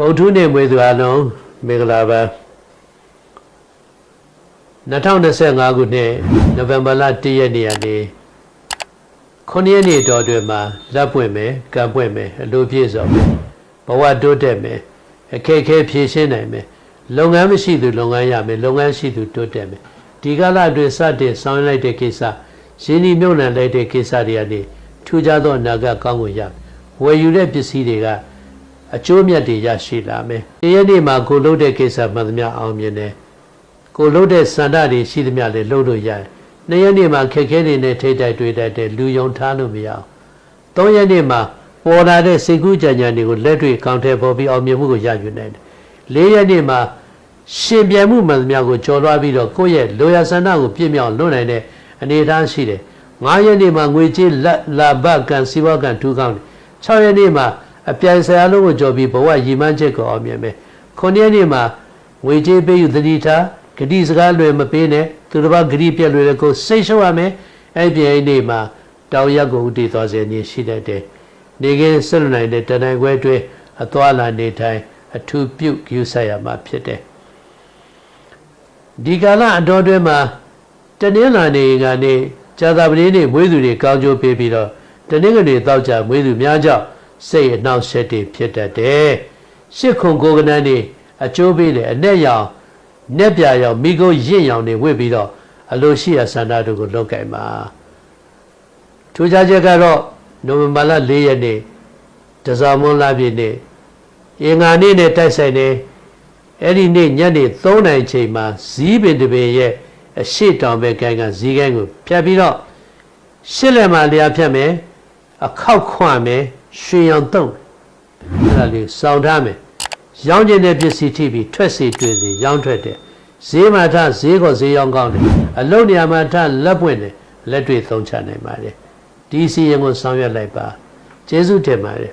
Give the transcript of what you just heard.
ဗုဒ္ဓနေ့မွေးသူအလုံးမင်္ဂလာပါ2025ခုနှစ်နိုဝင်ဘာလ1ရက်နေ့ကနေ9ရက်နေ့တော်တွင်မှာလက်ပွင့်မယ်ကံပွင့်မယ်အလိုပြည့်စုံမယ်ဘဝတိုးတက်မယ်အခက်အခဲဖြေရှင်းနိုင်မယ်လုပ်ငန်းမရှိသူလုပ်ငန်းရမယ်လုပ်ငန်းရှိသူတိုးတက်မယ်ဒီကာလအတွင်းစတင်ဆောင်ရွက်လိုက်တဲ့ကိစ္စရင်းနှီးမြှုပ်နှံလိုက်တဲ့ကိစ္စတွေကနေထူးခြားသောအနာဂတ်ကောင်းကိုရမယ်ဝယ်ယူတဲ့ပစ္စည်းတွေက အကျိုးမြတ်တွေရရှိလာမယ်။ဒီရက်နေ့မှာကိုလှုပ်တဲ့ကိစ္စမှန်သမျှအောင်မြင်တယ်။ကိုလှုပ်တဲ့စန္ဒတွေရှိသမျှလည်းလှုပ်လို့ရတယ်။နှစ်ရက်နေ့မှာခက်ခဲတွေနဲ့ထိတ်တိုက်တွေ့တတ်တဲ့လူယုံထားလို့မရအောင်။သုံးရက်နေ့မှာပေါ်လာတဲ့စိတ်ကူးကြံကြံတွေကိုလက်တွေ့ကောင်းထဲပေါ်ပြီးအောင်မြင်မှုကိုရယူနိုင်တယ်။လေးရက်နေ့မှာရှင်ပြန်မှုမှန်သမျှကိုကြော်လွှားပြီးတော့ကိုယ့်ရဲ့လိုရာဆန္ဒကိုပြည့်မြောက်လွတ်နိုင်တဲ့အနေအထားရှိတယ်။၅ရက်နေ့မှာငွေကြေးလက်လာဘကံစီးပွားကံထူးကောင်းတယ်။၆ရက်နေ့မှာ အပြိုင်ဆရာလုံးကိုကြော်ပြီးဘဝရည်မှန်းချက်ကိုအောင်မြင်မယ်။ခုနှစ်ရက်နေ့မှာငွေကြေးပေးယူသတိထားဂတိစကားလွယ်မပေးနဲ့သူတစ်ပါးဂတိပြက်လွယ်တဲ့ကိုစိတ်ရှုပ်ရမယ်။အဲ့ဒီအဲ့ဒီနေ့မှာတောင်ရက်ကိုဥတည်သွားစေနေရှိတတ်တယ်။နေကင်းဆက်လွတ်နိုင်တဲ့တဏ္ဍာခွဲတွဲအသွာလာနေထိုင်အထူးပြုယူဆိုင်ရမှာဖြစ်တယ်။ဒီကာလအတော်တွဲမှာတနင်္လာနေ့ကနေဇာတာပတိနေ့မွေးသူတွေကောင်းကျိုးပေးပြီးတော့တနင်္ဂနွေတောက်ကြမွေးသူများကြောင့် စိတ်အနှောက်အယှက်တွေဖြစ်တတ်တယ်။ရှစ်ခုကိုကနန်းနေအကျိုးပေးတယ်အ내ရောင်내ပြရောင်မိကိုရင့်ရောင်တွေဝစ်ပြီးတော့အလိုရှိရဆန္ဒတို့ကိုလောက်ကင်ပါထူးခြားချက်ကတော့နိုဝင်ဘာလ၄ရက်နေ့တဇာမွန်လပြည့်နေ့အင်္ဂါနေ့နဲ့တိုက်ဆိုင်နေအဲ့ဒီနေ့ညနေ3နာရီချိန်မှာဇီးပင်တပင်ရဲ့အရှိတောင်ဘက်ကိုင်းကဇီးကိုင်းကိုဖြတ်ပြီးတော့ရှစ်လက်မှာလျာဖြတ်မယ်အခောက်ခွမယ် ရွှေရောင်တုံးအဲ့ဒါလေးစောင့်ထားမယ်ရောင်းကျင်တဲ့ပစ္စည်းထိပြီးထွက်စီတွေ့စီရောင်းထွက်တယ်ဈေးမှာထဈေးကောဈေးရောင်းကောင်းတယ်အလုံးနေရာမှာထလက်ပွင့်တယ်လက်တွေ့သုံးချနိုင်ပါတယ်ဒီစီရင်ကိုဆောင်ရွက်လိုက်ပါကျေးဇူးတင်ပါတယ်